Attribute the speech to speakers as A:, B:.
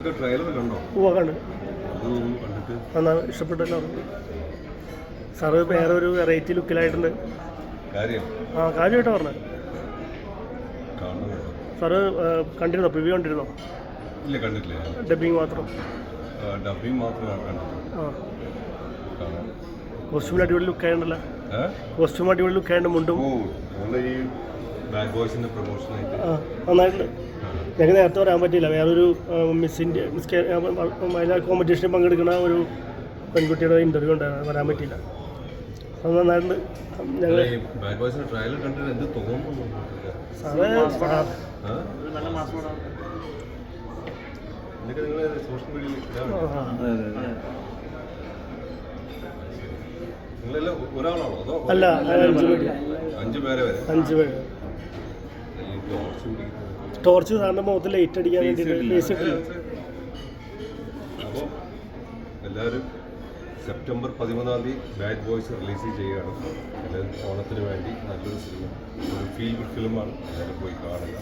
A: അത് കണ്ടിട്ട്.
B: നന്നാണ് ഇഷ്ടപ്പെട്ടല്ലോ. സാറ് വേറെ ഒരു വെറൈറ്റി ലുക്കിലായിട്ടുണ്ട് ആ കാര്യമായിട്ട് പറഞ്ഞത് സാറ് കണ്ടിരുന്നോ? പ്രിവ്യൂ കണ്ടിരുന്നോ?
A: ഇല്ല കണ്ടിട്ടില്ല.
B: ഡബിങ് മാത്രം.
A: ഡബിങ് മാത്രമാണ്
B: ആ. കോസ്റ്റ്യൂമിൽ അടിപൊളി ലുക്കായിട്ടുണ്ടല്ലോ? കോസ്റ്റ്യൂം അടിപൊളി ലുക്കായിട്ട് മുണ്ടും. നന്നായിട്ടുണ്ട്. ഞങ്ങൾക്ക് നേരത്തെ വരാൻ പറ്റിയില്ല. വേറൊരു മിസ് ഇന്ത്യ മിസ് അതിലെ കോമ്പറ്റീഷനിൽ പങ്കെടുക്കുന്ന ഒരു പെൺകുട്ടിയുടെ ഇന്റർവ്യൂ ഉണ്ടായിരുന്നു. വരാൻ പറ്റിയില്ല. അത് നന്നായിട്ടുണ്ട്. ഞങ്ങൾ
A: അല്ല, അഞ്ചു ബാഡ് കണ്ടിട്ട് എന്ത് തോന്നുന്നു?
B: സാറേ സാ-
A: ആ? ഇതൊക്കെ നിങ്ങൾ സോഷ്യൽ മീഡിയയിൽ
B: ആ,
A: നിങ്ങളെല്ലാം ഒരാളാണോ?
B: അല്ല അഞ്ച് പേര്.
A: അഞ്ചു പേരെ വരെ.
B: അഞ്ച് പേര്.
A: ഈ ടോർച്ച്
B: സാറിന്റെ മുഖത്ത് ലൈറ്റ് അടിക്കാൻ വേണ്ടിയിട്ട്
A: എല്ലാവരും സെപ്റ്റംബർ പതിമൂന്നാം തീയതി ബാഡ് ബോയ്സ് റിലീസ് ചെയ്യുകയാണ്. എല്ലാവരും ഓണത്തിന് വേണ്ടി നല്ലൊരു സിനിമ ഒരു ഫീൽ ഗുഡ് ഫിലിമാണ് എല്ലാവരും പോയി കാണുക.